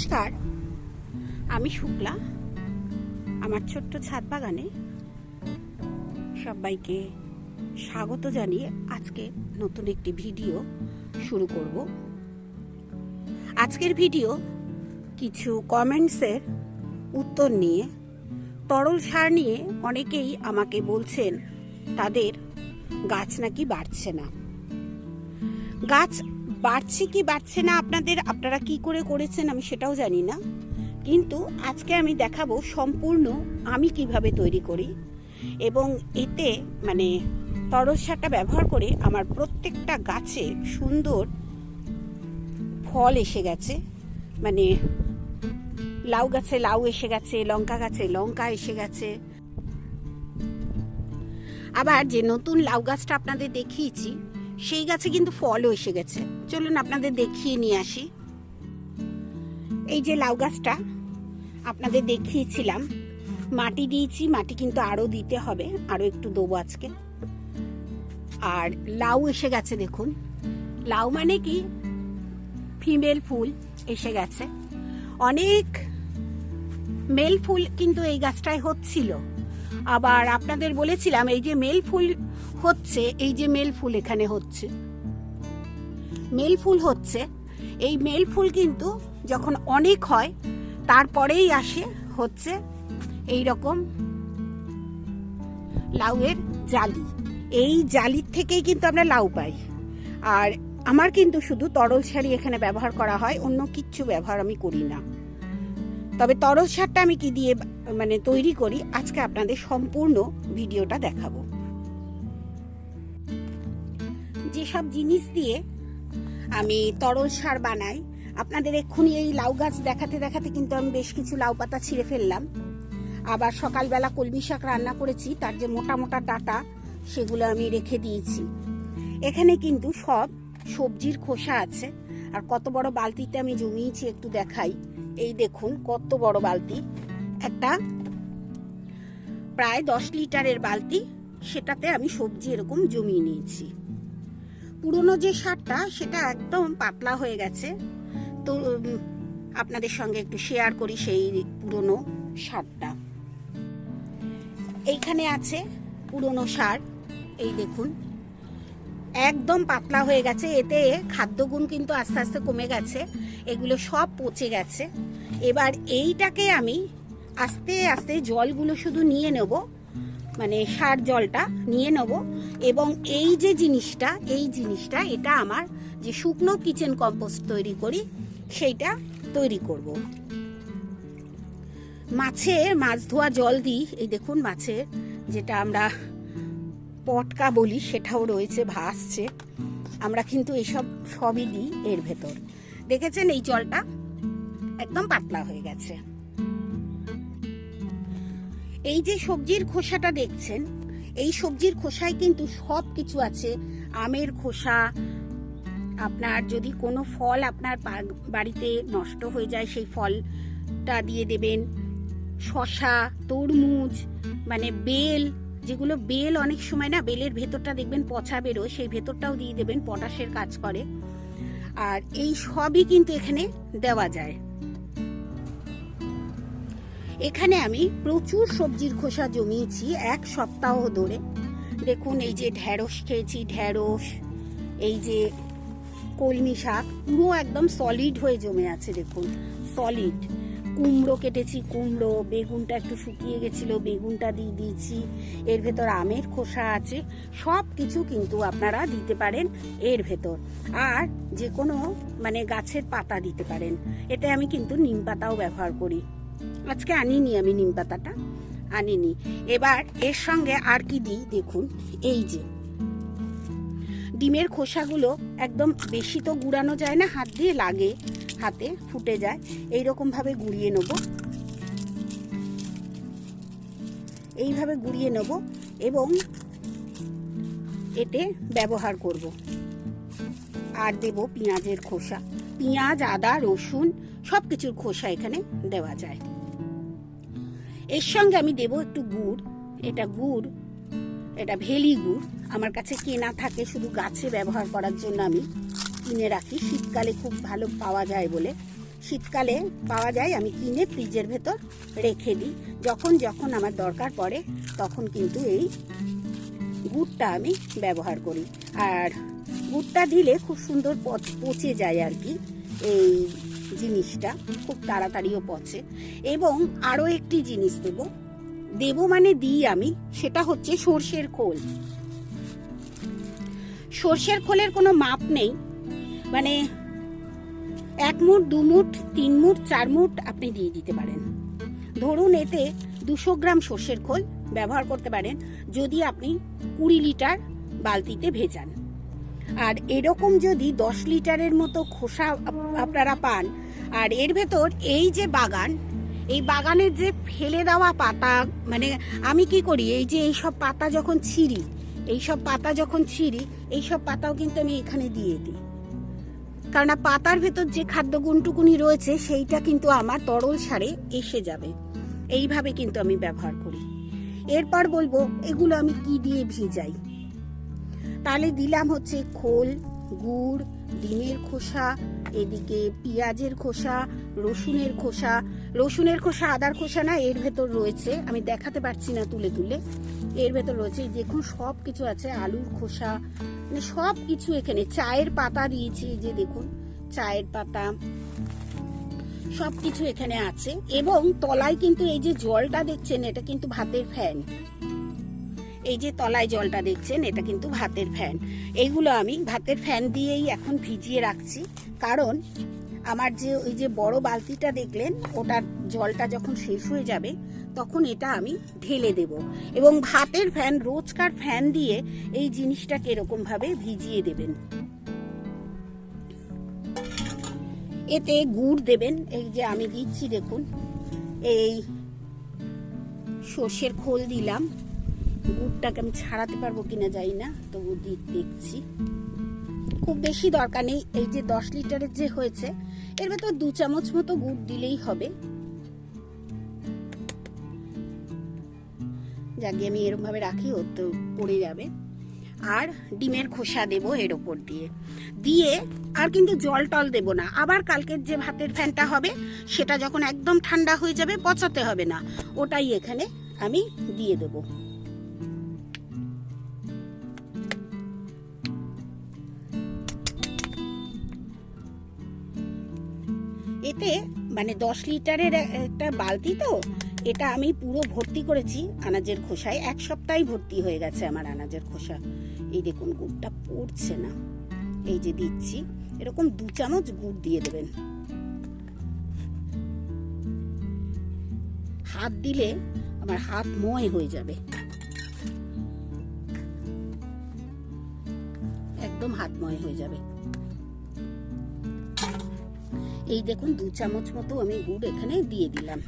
নমস্কার। আমি শুক্লা, আমার ছোট্ট ছাদ বাগানে সবাইকে স্বাগত জানিয়ে আজকে নতুন একটি ভিডিও শুরু করব। আজকের ভিডিও কিছু কমেন্টসের উত্তর নিয়ে, তরল সার নিয়ে অনেকেই আমাকে বলছেন, তাদের গাছ নাকি বাড়ছে না। গাছ বাড়ছে কি বাড়ছে না আপনাদের, আপনারা কি করে করেছেন আমি সেটাও জানি না। কিন্তু আজকে আমি দেখাবো সম্পূর্ণ আমি কীভাবে তৈরি করি এবং এতে মানে তরল সারটা ব্যবহার করে আমার প্রত্যেকটা গাছে সুন্দর ফল এসে গেছে। মানে লাউ গাছে লাউ এসে গেছে, লঙ্কা গাছে লঙ্কা এসে গেছে। আবার যে নতুন লাউ গাছটা আপনাদের দেখিয়েছি সেই গাছে কিন্তু ফলও এসে গেছে। চলুন আপনাদের দেখিয়ে নিয়ে আসি। এই যে লাউ গাছটা, আপনাদের দেখিয়েছিলাম। মাটি দিয়েছি, মাটি কিন্তু আরও দিতে হবে, আরও একটু দেবো আজকে। আর লাউ এসে গেছে দেখুন। লাউ মানে কি? ফিমেল ফুল এসে গেছে। অনেক মেল ফুল কিন্তু এই গাছটায় হচ্ছিল। আবার আপনাদের বলেছিলাম, এই যে মেল ফুল হচ্ছে এই যে মেল ফুল এখানে হচ্ছে। মেল ফুল হচ্ছে, এই মেল ফুল কিন্তু যখন অনেক হয়, তারপরেই আসে হচ্ছে এই রকম লাউয়ের জালি। এই জালির থেকেই কিন্তু আমরা লাউ পাই। আর আমার কিন্তু শুধু তরল সারি এখানে ব্যবহার করা হয়, অন্য কিচ্ছু ব্যবহার আমি করি না। তবে তরল সারটা আমি কি দিয়ে মানে তৈরি করি, আজকে আপনাদের সম্পূর্ণ ভিডিওটা দেখাবো। যেসব জিনিস দিয়ে আমি তরল সার বানাই, আপনাদের এক্ষুনি এই লাউ গাছ দেখাতে দেখাতে কিন্তু আমি বেশ কিছু লাউ পাতা ছিঁড়ে ফেললাম। আবার সকালবেলা কলমি শাক রান্না করেছি, তার যে মোটা মোটা ডাটা সেগুলো আমি রেখে দিয়েছি। এখানে কিন্তু সব সবজির খোসা আছে, আর কত বড় বালতিতে আমি জমিয়েছি একটু দেখাই। এই দেখুন কত বড় বালতি। একটা প্রায় দশ লিটারের বালতি, সেটাতে আমি সবজি এরকম জমিয়ে নিয়েছি। পুরনো যে সারটা সেটা একদম পাতলা হয়ে গেছে। তো আপনাদের সঙ্গে একটু শেয়ার করি সেই পুরনো সারটা এইখানে আছে পুরনো সার এই দেখুন। একদম পাতলা হয়ে গেছে, এতে খাদ্যগুণ কিন্তু আস্তে আস্তে কমে গেছে, এগুলো সব পচে গেছে। এবার এইটাকে আমি আস্তে আস্তে জলগুলো শুধু নিয়ে নেব মানে সার জলটা নিয়ে নেব। এবং এই যে জিনিসটা, এই জিনিসটা, এটা আমার যে শুকনো কিচেন কম্পোস্ট তৈরি করি, সেইটা তৈরি করব। মাছে মাছ ধোয়া জল দিই। এই দেখুন মাছের যেটা আমরা পটকা বলি, সেটাও রয়েছে, ভাসছে। আমরা কিন্তু এসব সবই দিই এর ভেতর। দেখেছেন এই জলটা? একদম পাতলা হয়ে গেছে। এই যে সবজির খোসাটা দেখছেন, এই সবজির খোসায় কিন্তু সব কিছু আছে। আমের খোসা, আপনার যদি কোনো ফল আপনার বাড়িতে নষ্ট হয়ে যায়, সেই ফলটা দিয়ে দেবেন। শশা তরমুজ মানে বেল, যেগুলো বেল অনেক সময় না বেলের ভেতরটা দেখবেন পচা বেরোয়, সেই ভেতরটাও দিয়ে দেবেন, পটাশের কাজ করে। আর এই সবই কিন্তু এখানে দেওয়া যায়। এখানে আমি প্রচুর সবজির খোসা জমিয়েছি এক সপ্তাহ ধরে। দেখুন, এই যে ঢ্যাঁড়স খেয়েছি ঢ্যাঁড়স এই যে কলমি শাক, পুরো একদম সলিড হয়ে জমে আছে, দেখুন। সলিড কুমড়ো কেটেছি, কুমড়ো, বেগুনটা একটু শুকিয়ে গেছিল, বেগুনটা দিয়ে দিয়েছি। এর ভেতর আমের খোসা আছে, সব কিছু কিন্তু আপনারা দিতে পারেন এর ভেতর। আর যে কোনো মানে গাছের পাতা দিতে পারেন। এতে আমি কিন্তু নিম পাতাও ব্যবহার করি। আজকে আনিনি আমি নিম পাতাটা, আনিনি। এবার এর সঙ্গে আর কি দিই দেখুন, এই যে। ডিমের খোসাগুলো একদম বেশি তো গুড়ানো যায় না, হাত দিয়ে লাগে, হাতে ফুটে যায়। এইরকম ভাবে গুড়িয়ে নেব। এইভাবে গুড়িয়ে নেব এবং এতে ব্যবহার করব। আর দেব পেঁয়াজের খোসা। পেঁয়াজ, আদা, রসুন সব কিছুর খোসা এখানে দেওয়া যায়। এর সঙ্গে আমি দেব একটু গুড়। এটা গুড়, এটা ভেলি গুড়। আমার কাছে কেনা থাকে শুধু গাছে ব্যবহার করার জন্য আমি কিনে রাখি। শীতকালে খুব ভালো পাওয়া যায় বলে। শীতকালে পাওয়া যায়, আমি কিনে ফ্রিজের ভেতর রেখে দিই। যখন যখন আমার দরকার পড়ে, তখন কিন্তু এই গুড়টা আমি ব্যবহার করি। আর গুড়টা দিলে খুব সুন্দর পচ- যায় আর কি। এই জিনিসটা খুব তাড়াতাড়িও পচে। এবং আরও একটি জিনিস দেব। দেব মানে দিই আমি, সেটা হচ্ছে সর্ষের খোল। সর্ষের খোলের কোনো মাপ নেই। মানে এক মুঠ, দু মুঠ, তিন মুঠ, চার মুঠ আপনি দিয়ে দিতে পারেন। ধরুন এতে দুশো গ্রাম সর্ষের খোল ব্যবহার করতে পারেন। যদি আপনি কুড়ি লিটার বালতিতে ভেজান। আর এরকম যদি দশ লিটারের মতো খোসা আপ- আপনারা পান, আর এর ভেতর এই যে বাগান, এই বাগানের যে ফেলে দেওয়া পাতা মানে আমি কি করি, এই যে এই সব পাতা যখন ছিঁড়ি এই সব পাতা যখন ছিঁড়ি এই সব পাতাও কিন্তু আমি এখানে দিয়ে দিই। কারণ পাতার ভেতর যে খাদ্য গুণটুকুনি রয়েছে, সেইটা কিন্তু আমার তরল সারে এসে যাবে। এইভাবে কিন্তু আমি ব্যবহার করি। এরপর বলব, এগুলো আমি কি দিয়ে ভিজাই? তাহলে দিলাম হচ্ছে খোল, গুড়, ডিমের খোসা, এদিকে পেঁয়াজের খোসা, রসুনের খোসা। রসুনের খোসা, আদার খোসা না এর ভেতর রয়েছে, আমি দেখাতে পারছি না তুলে তুলে। এর ভেতর রয়েছে দেখুন সব কিছু আছে, আলুর খোসা মানে সব কিছু এখানে। চায়ের পাতা দিয়েছি যে দেখুন, চায়ের পাতা। সব কিছু এখানে আছে। এবং তলায় কিন্তু এই যে জলটা দেখছেন, এটা কিন্তু ভাতের ফ্যান। এই যে তলায় জলটা দেখছেন, এটা কিন্তু ভাতের ফ্যান। এইগুলো আমি ভাতের ফ্যান দিয়েই এখন ভিজিয়ে রাখছি। কারণ আমার যে ওই যে বড় বালতিটা দেখলেন, ওটার জলটা যখন শেষ হয়ে যাবে, তখন এটা আমি ঢেলে দেব। এবং ভাতের ফ্যান, রোজকার ফ্যান দিয়ে এই জিনিসটাকে এরকম ভাবে ভিজিয়ে দেবেন। এতে গুড় দেবেন। এই যে আমি দিচ্ছি, দেখুন। এই সর্ষের খোল দিলাম। গুড়টাকে আমি ছাড়াতে পারব কিনা যাই না তবু দেখছি। খুব বেশি দরকার নেই, এই যে দশ লিটারের যে হয়েছে, এর ভেতর দু চামচ মতো গুড় দিলেই হবে। যাকে আমি এরকম ভাবে রাখি, ও তো পড়ে যাবে। আর ডিমের খোসা দেব এর ওপর দিয়ে। দিয়ে আর কিন্তু জল টল দেব না। আবার কালকের যে ভাতের ফ্যানটা হবে, সেটা যখন একদম ঠান্ডা হয়ে যাবে, পচাতে হবে না। ওটাই এখানে আমি দিয়ে দেবো। এতে মানে দশ লিটারের একটা বালতি তো, এটা আমি পুরো ভর্তি করেছি আনাজের খোসায়। এক সপ্তাহে ভর্তি হয়ে গেছে আমার আনাজের খোসা। এই দেখুন, গুড়টা পড়ছে না। এই যে দিচ্ছি, এরকম দু চামচ গুড় দিয়ে দেবেন। হাত দিলে আমার হাত ময় হয়ে যাবে। একদম হাত ময় হয়ে যাবে। এই দেখুন, দু চামচ মতো আমি গুড় এখানে দিয়ে দিলাম।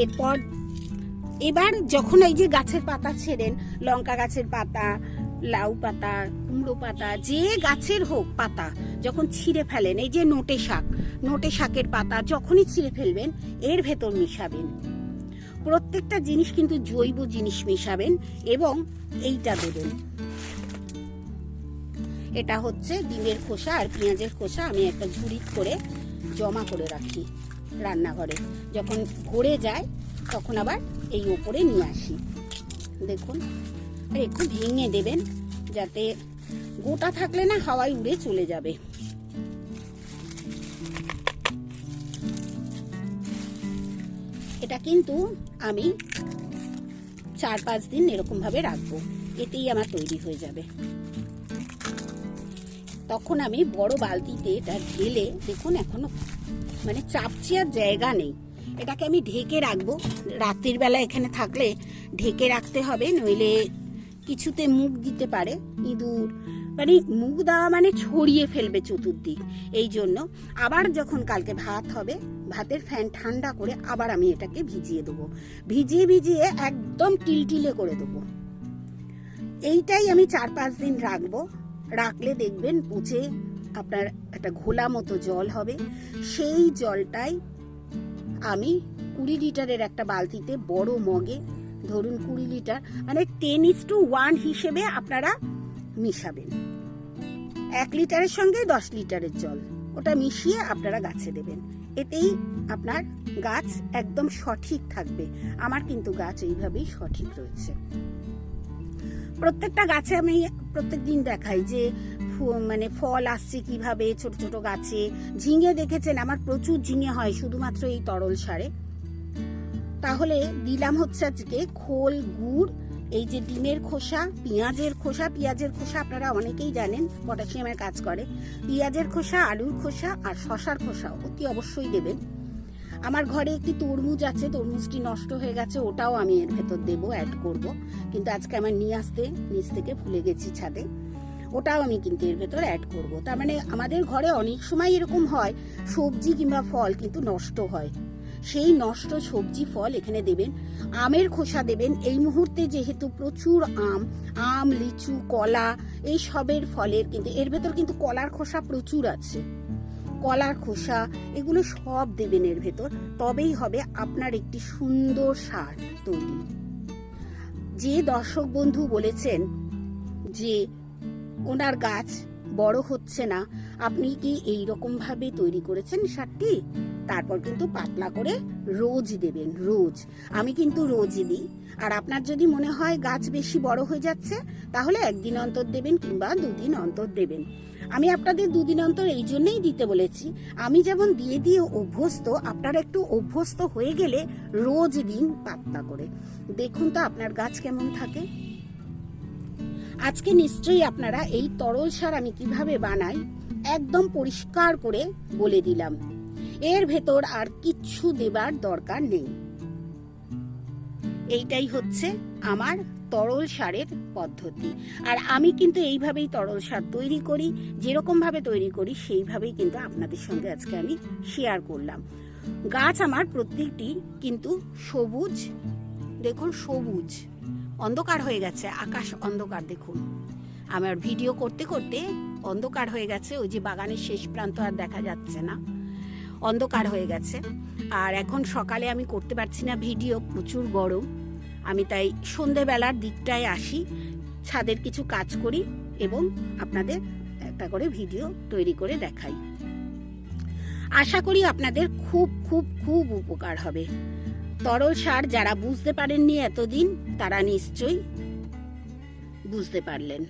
এরপর, এবার যখন এই যে গাছের পাতা ছেড়েন, লঙ্কা গাছের পাতা, লাউ পাতা, কুমড়ো পাতা, যে গাছের হোক পাতা, যখন ছিঁড়ে ফেলেন, এই যে নোটে শাক, নোটে শাকের পাতা যখনই ছিঁড়ে ফেলবেন, এর ভেতর মিশাবেন। প্রত্যেকটা জিনিস কিন্তু জৈব জিনিস মিশাবেন এবং এইটা দেবেন। এটা হচ্ছে ডিমের খোসা আর পেঁয়াজের খোসা আমি একটা ঝুড়ি করে জমা করে রাখি রান্নাঘরে। যখন ভরে যায়, তখন আবার এই ওপরে নিয়ে আসি। দেখুন, আর একটু ভেঙে দেবেন যাতে গোটা থাকলে না হাওয়ায় উড়ে চলে যাবে। এটা কিন্তু আমি চার পাঁচ দিন এরকম ভাবে রাখব। এতেই আমার তৈরি হয়ে যাবে। তখন আমি বড় বালতিতে এটা ঢেলে, দেখুন এখনও মানে চাপচিয়ার জায়গা নেই। এটাকে আমি ঢেকে রাখব। রাত্রির বেলা এখানে থাকলে ঢেকে রাখতে হবে, নইলে কিছুতে মুখ দিতে পারে ইঁদুর। মানে মুখ দেওয়া মানে ছড়িয়ে ফেলবে চতুর্দিক। এই জন্য আবার যখন কালকে ভাত হবে, ভাতের ফ্যান ঠান্ডা করে আবার আমি এটাকে ভিজিয়ে দেবো। ভিজিয়ে ভিজিয়ে একদম টিলটিলে করে দেবো। এইটাই আমি চার পাঁচ দিন রাখব। রাখলে দেখবেন পচে আপনার একটা ঘোলা মতো জল হবে। সেই জলটাই আমি কুড়ি লিটারের একটা বালতিতে বড় মগে, ধরুন কুড়ি লিটার মানে টেন ইস টু ওয়ান হিসেবে আপনারা মিশাবেন। এক লিটারের সঙ্গে দশ লিটারের জল, ওটা মিশিয়ে আপনারা গাছে দেবেন। এতেই আপনার গাছ একদম সঠিক থাকবে। আমার কিন্তু গাছ এইভাবেই সঠিক রয়েছে। প্রত্যেকটা গাছে আমি প্রত্যেক দিন দেখাই যে মানে ফল আসছে কীভাবে, ছোট ছোট গাছে। ঝিঙে দেখেছেন? আমার প্রচুর ঝিঙে হয়, শুধুমাত্র এই তরল সারে। তাহলে দিলাম হচ্ছে আজকে খোল, গুড়, এই যে ডিমের খোসা, পেঁয়াজের খোসা। পেঁয়াজের খোসা আপনারা অনেকেই জানেন, পটাশিয়ামের কাজ করে। পেঁয়াজের খোসা, আলুর খোসা আর শশার খোসা অতি অবশ্যই দেবেন। আমার ঘরে একটি তরমুজ আছে, তরমুজটি নষ্ট হয়ে গেছে, ওটাও আমি এর ভেতর দেব অ্যাড করব। কিন্তু আজকে আমার নিয়ে আসতে, নিচ থেকে ভুলে গেছি ছাদে। ওটাও আমি কিন্তু এর ভেতর অ্যাড করব। তার মানে আমাদের ঘরে অনেক সময় এরকম হয়, সবজি কিংবা ফল কিন্তু নষ্ট হয়। সেই নষ্ট সবজি, ফল এখানে দেবেন, আমের খোসা দেবেন। এই মুহূর্তে যেহেতু প্রচুর আম আম, লিচু, কলা, এই সবের ফলের কিন্তু, এর ভেতর কিন্তু কলার খোসা প্রচুর আছে। কলার খোসা, এগুলো সব দেবেন এর ভেতর। তবেই হবে আপনার একটি সুন্দর সার তৈরি। যে দর্শক বন্ধু বলেছেন যে, ওনার গাছ বড় হচ্ছে না, আপনি কি এই ভাবে তৈরি করেছেন সারটি? তারপর কিন্তু পাতলা করে রোজ দেবেন, রোজ। আমি কিন্তু রোজই দিই। আর আপনার যদি মনে হয় গাছ বেশি বড় হয়ে যাচ্ছে, তাহলে একদিন অন্তর দেবেন কিংবা দুদিন অন্তর দেবেন। আমি আপনাদের দুদিন অন্তর এই জন্যই দিতে বলেছি। আমি যেমন দিয়ে দিয়ে অভ্যস্ত, আপনারা একটু অভ্যস্ত হয়ে গেলে রোজ দিন পাতলা করে। দেখুন তো আপনার গাছ কেমন থাকে। আজকে নিশ্চয়ই আপনারা এই তরল সার আমি কীভাবে বানাই, একদম পরিষ্কার করে বলে দিলাম। এর ভেতর আর কিচ্ছু দেবার দরকার নেই। এইটাই হচ্ছে আমার তরল সারের পদ্ধতি। আর আমি কিন্তু এইভাবেই তরল সার তৈরি করি যেরকম ভাবে তৈরি করি, সেইভাবেই কিন্তু আপনাদের সঙ্গে আজকে আমি শেয়ার করলাম। গাছ আমার প্রত্যেকটি কিন্তু সবুজ, দেখুন সবুজ, অন্ধকার হয়ে গেছে, আকাশ অন্ধকার দেখুন। আমার ভিডিও করতে করতে অন্ধকার হয়ে গেছে, ওই যে বাগানের শেষ প্রান্ত আর দেখা যাচ্ছে না। অন্ধকার হয়ে গেছে। আর এখন সকালে আমি করতে পারছি না ভিডিও প্রচুর গরম। আমি তাই সন্ধেবেলার দিকটায় আসি, ছাদের কিছু কাজ করি এবং আপনাদের একটা করে ভিডিও তৈরি করে দেখাই। আশা করি আপনাদের খুব খুব খুব উপকার হবে। তরল সার যারা বুঝতে পারেননি এতদিন, তারা নিশ্চয়ই বুঝতে পারলেন।